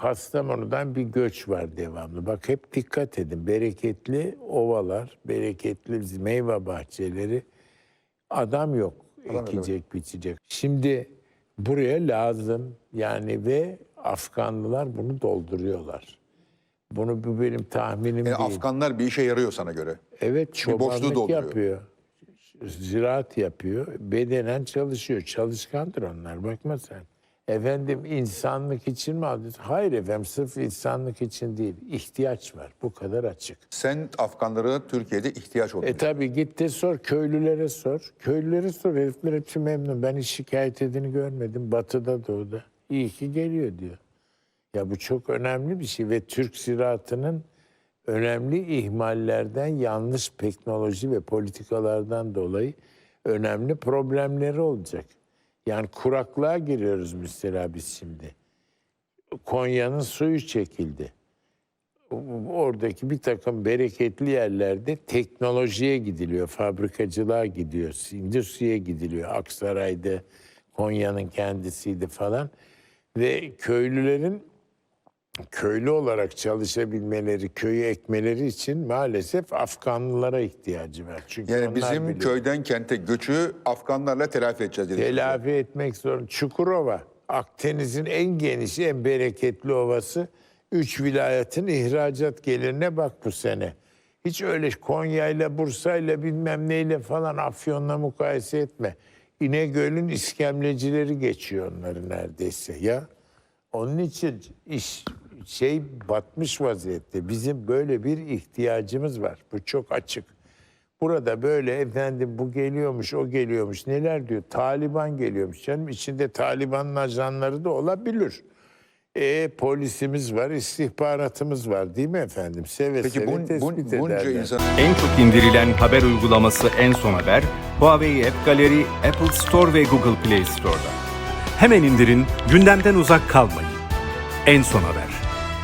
Kastamonu'dan bir göç var devamlı. Bak hep dikkat edin. Bereketli ovalar, bereketli meyve bahçeleri. Adam yok. yok, ekecek, biçecek. Şimdi buraya lazım. Yani ve Afganlılar bunu dolduruyorlar. Bunu bu benim tahminim Yani değil. Afganlar bir işe yarıyor sana göre. Evet boşluğu çobanlık dolduruyor. yapıyor. Ziraat yapıyor. Bedenen çalışıyor. Çalışkandır onlar. Bakma sen. Efendim insanlık için mi aldınız? Hayır efendim sırf insanlık için değil. İhtiyaç var. Bu kadar açık. Sen Afganlara Türkiye'de ihtiyaç olduğunu E tabi git de sor. Köylülere sor. Köylülere sor. Herifler hepsi memnun. Ben hiç şikayet edini görmedim. Batıda doğuda. İyi ki geliyor diyor. Ya bu çok önemli bir şey ve Türk ziraatının önemli ihmallerden, yanlış teknoloji ve politikalardan dolayı önemli problemleri olacak. Yani kuraklığa giriyoruz mesela biz şimdi. Konya'nın suyu çekildi. Oradaki bir takım bereketli yerlerde teknolojiye gidiliyor, fabrikacılığa gidiyor, indüstriye gidiliyor. Aksaray'da, Konya'nın kendisiydi falan. Ve köylülerin köylü olarak çalışabilmeleri, köyü ekmeleri için maalesef Afganlılara ihtiyacı var. Çünkü Yani onlar bizim biliyor. köyden kente göçü Afganlarla telafi edeceğiz. Telafi etmek zorunda. Çukurova, Akdeniz'in en geniş, en bereketli ovası. Üç vilayetin ihracat gelirine bak bu sene. Hiç öyle Konya'yla, Bursa'yla bilmem neyle falan Afyon'la mukayese etme. İnegöl'ün iskemlecileri geçiyor onları neredeyse ya. Onun için iş şey batmış vaziyette. Bizim böyle bir ihtiyacımız var. Bu çok açık. Burada böyle efendim bu geliyormuş, o geliyormuş. Neler diyor? Taliban geliyormuş canım. İçinde Taliban'ın ajanları da olabilir. E polisimiz var, istihbaratımız var değil mi efendim? Seve Peki seve bun, bun, tespit bunca ederler. insan En çok indirilen haber uygulaması En Son Haber, Huawei App Gallery, Apple Store ve Google Play Store'da. Hemen indirin, gündemden uzak kalmayın. En son haber.